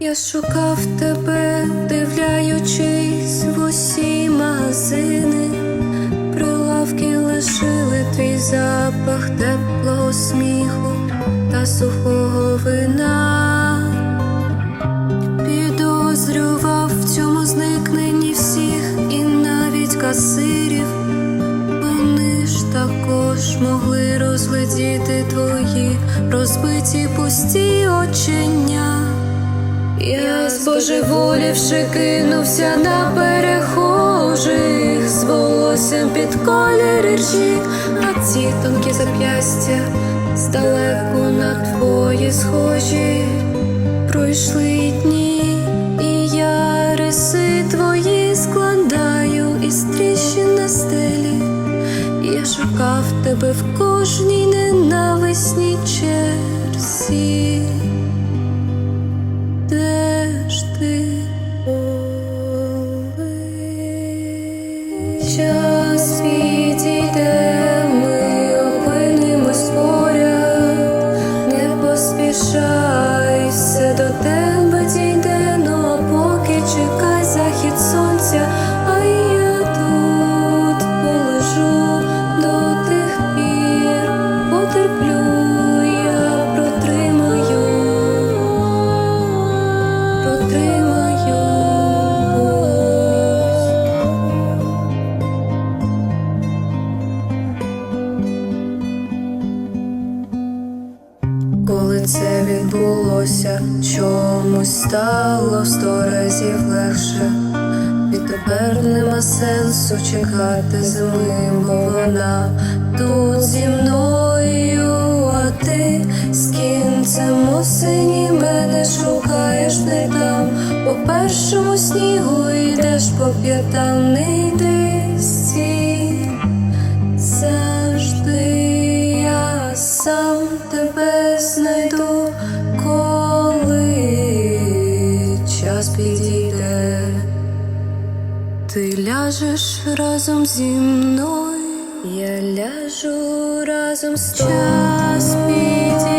Я шукав тебе, дивляючись в усі магазини, прилавки лишили твій запах теплого сміху та сухого вина. Підозрював в цьому зникненні всіх і навіть касирів. Вони ж також могли розглядіти твої розбиті пусті очення. Я збожеволівши кинувся на перехожих з волоссям під колір ржі, а ці тонкі зап'ястя здалеку на твої схожі. Пройшли дні, і я риси твої складаю із тріщин на стелі. Я шукав тебе в кожній відбулося, чомусь стало в сто разів легше. Відтепер нема сенсу чекати зими, бо вона тут зі мною, а ти з кінцем осені мене шукаєш не там, по першому снігу йдеш по п'ятам, не йди ляжеш разом зі мною, я ляжу разом з час підійде.